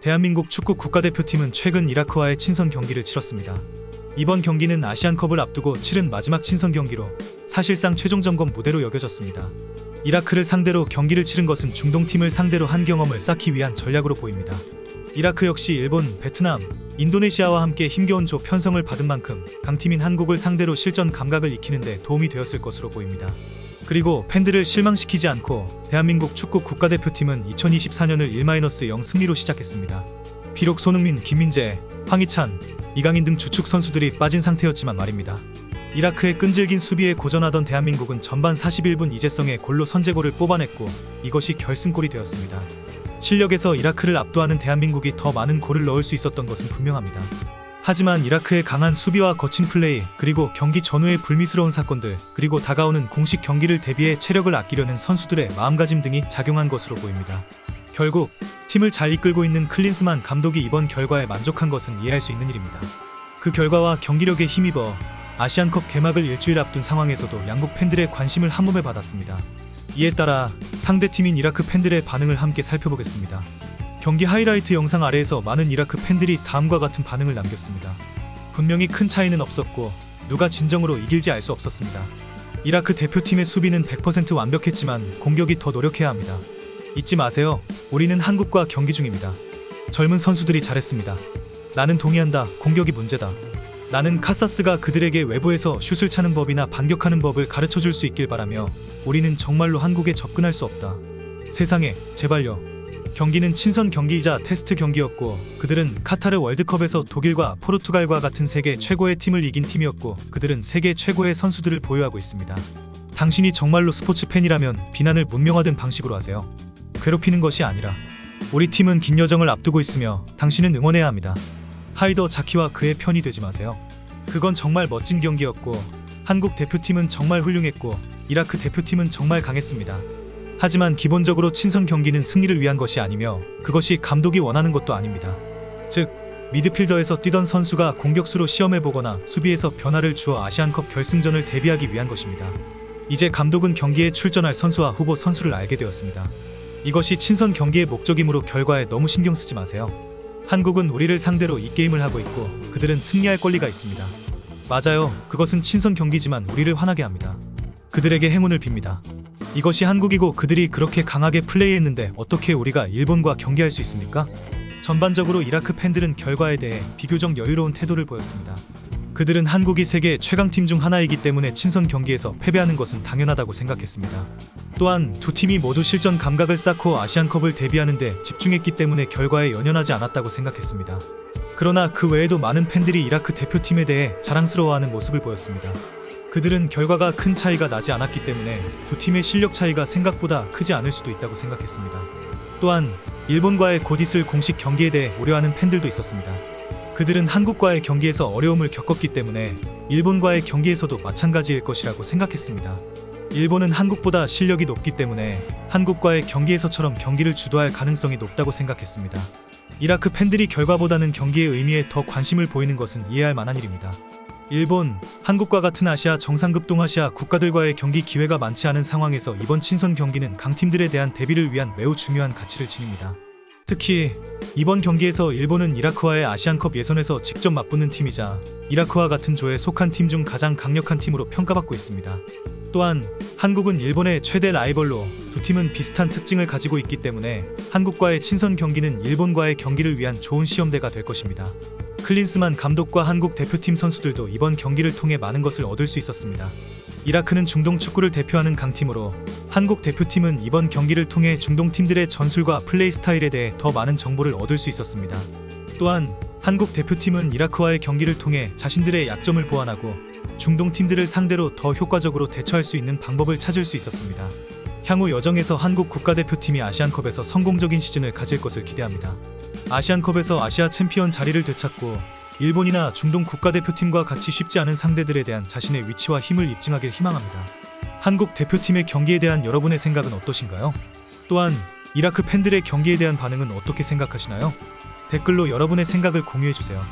대한민국 축구 국가대표팀은 최근 이라크와의 친선 경기를 치렀습니다. 이번 경기는 아시안컵을 앞두고 치른 마지막 친선 경기로 사실상 최종 점검 무대로 여겨졌습니다. 이라크를 상대로 경기를 치른 것은 중동팀을 상대로 한 경험을 쌓기 위한 전략으로 보입니다. 이라크 역시 일본, 베트남, 인도네시아와 함께 힘겨운 조 편성을 받은 만큼 강팀인 한국을 상대로 실전 감각을 익히는데 도움이 되었을 것으로 보입니다. 그리고 팬들을 실망시키지 않고 대한민국 축구 국가대표팀은 2024년을 1-0 승리로 시작했습니다. 비록 손흥민, 김민재, 황희찬, 이강인 등 주축 선수들이 빠진 상태였지만 말입니다. 이라크의 끈질긴 수비에 고전하던 대한민국은 전반 41분 이재성의 골로 선제골을 뽑아냈고 이것이 결승골이 되었습니다. 실력에서 이라크를 압도하는 대한민국이 더 많은 골을 넣을 수 있었던 것은 분명합니다. 하지만 이라크의 강한 수비와 거친 플레이, 그리고 경기 전후의 불미스러운 사건들, 그리고 다가오는 공식 경기를 대비해 체력을 아끼려는 선수들의 마음가짐 등이 작용한 것으로 보입니다. 결국 팀을 잘 이끌고 있는 클린스만 감독이 이번 결과에 만족한 것은 이해할 수 있는 일입니다. 그 결과와 경기력에 힘입어 아시안컵 개막을 일주일 앞둔 상황에서도 양국 팬들의 관심을 한몸에 받았습니다. 이에 따라 상대팀인 이라크 팬들의 반응을 함께 살펴보겠습니다. 경기 하이라이트 영상 아래에서 많은 이라크 팬들이 다음과 같은 반응을 남겼습니다. 분명히 큰 차이는 없었고 누가 진정으로 이길지 알 수 없었습니다. 이라크 대표팀의 수비는 100% 완벽했지만 공격이 더 노력해야 합니다. 잊지 마세요. 우리는 한국과 경기 중입니다. 젊은 선수들이 잘했습니다. 나는 동의한다. 공격이 문제다. 나는 카사스가 그들에게 외부에서 슛을 차는 법이나 반격하는 법을 가르쳐 줄 수 있길 바라며 우리는 정말로 한국에 접근할 수 없다. 세상에, 제발요. 경기는 친선 경기이자 테스트 경기였고 그들은 카타르 월드컵에서 독일과 포르투갈과 같은 세계 최고의 팀을 이긴 팀이었고 그들은 세계 최고의 선수들을 보유하고 있습니다. 당신이 정말로 스포츠 팬이라면 비난을 문명화된 방식으로 하세요. 괴롭히는 것이 아니라 우리 팀은 긴 여정을 앞두고 있으며 당신은 응원해야 합니다. 하이더 자키와 그의 편이 되지 마세요. 그건 정말 멋진 경기였고 한국 대표팀은 정말 훌륭했고 이라크 대표팀은 정말 강했습니다. 하지만 기본적으로 친선 경기는 승리를 위한 것이 아니며 그것이 감독이 원하는 것도 아닙니다. 즉 미드필더에서 뛰던 선수가 공격수로 시험해보거나 수비에서 변화를 주어 아시안컵 결승전을 대비하기 위한 것입니다. 이제 감독은 경기에 출전할 선수와 후보 선수를 알게 되었습니다. 이것이 친선 경기의 목적이므로 결과에 너무 신경 쓰지 마세요. 한국은 우리를 상대로 이 게임을 하고 있고 그들은 승리할 권리가 있습니다. 맞아요. 그것은 친선 경기지만 우리를 화나게 합니다. 그들에게 행운을 빕니다. 이것이 한국이고 그들이 그렇게 강하게 플레이했는데 어떻게 우리가 일본과 경기할 수 있습니까? 전반적으로 이라크 팬들은 결과에 대해 비교적 여유로운 태도를 보였습니다. 그들은 한국이 세계 최강팀 중 하나이기 때문에 친선 경기에서 패배하는 것은 당연하다고 생각했습니다. 또한 두 팀이 모두 실전 감각을 쌓고 아시안컵을 대비하는데 집중했기 때문에 결과에 연연하지 않았다고 생각했습니다. 그러나 그 외에도 많은 팬들이 이라크 대표팀에 대해 자랑스러워하는 모습을 보였습니다. 그들은 결과가 큰 차이가 나지 않았기 때문에 두 팀의 실력 차이가 생각보다 크지 않을 수도 있다고 생각했습니다. 또한 일본과의 곧 있을 공식 경기에 대해 우려하는 팬들도 있었습니다. 그들은 한국과의 경기에서 어려움을 겪었기 때문에 일본과의 경기에서도 마찬가지일 것이라고 생각했습니다. 일본은 한국보다 실력이 높기 때문에 한국과의 경기에서처럼 경기를 주도할 가능성이 높다고 생각했습니다. 이라크 팬들이 결과보다는 경기의 의미에 더 관심을 보이는 것은 이해할 만한 일입니다. 일본, 한국과 같은 아시아 정상급 동아시아 국가들과의 경기 기회가 많지 않은 상황에서 이번 친선 경기는 강팀들에 대한 대비를 위한 매우 중요한 가치를 지닙니다. 특히 이번 경기에서 일본은 이라크와의 아시안컵 예선에서 직접 맞붙는 팀이자 이라크와 같은 조에 속한 팀 중 가장 강력한 팀으로 평가받고 있습니다. 또한 한국은 일본의 최대 라이벌로 두 팀은 비슷한 특징을 가지고 있기 때문에 한국과의 친선 경기는 일본과의 경기를 위한 좋은 시험대가 될 것입니다. 클린스만 감독과 한국 대표팀 선수들도 이번 경기를 통해 많은 것을 얻을 수 있었습니다. 이라크는 중동 축구를 대표하는 강팀으로 한국 대표팀은 이번 경기를 통해 중동 팀들의 전술과 플레이 스타일에 대해 더 많은 정보를 얻을 수 있었습니다. 또한 한국 대표팀은 이라크와의 경기를 통해 자신들의 약점을 보완하고 중동 팀들을 상대로 더 효과적으로 대처할 수 있는 방법을 찾을 수 있었습니다. 향후 여정에서 한국 국가대표팀이 아시안컵에서 성공적인 시즌을 가질 것을 기대합니다. 아시안컵에서 아시아 챔피언 자리를 되찾고 일본이나 중동 국가대표팀과 같이 쉽지 않은 상대들에 대한 자신의 위치와 힘을 입증하길 희망합니다. 한국 대표팀의 경기에 대한 여러분의 생각은 어떠신가요? 또한 이라크 팬들의 경기에 대한 반응은 어떻게 생각하시나요? 댓글로 여러분의 생각을 공유해주세요.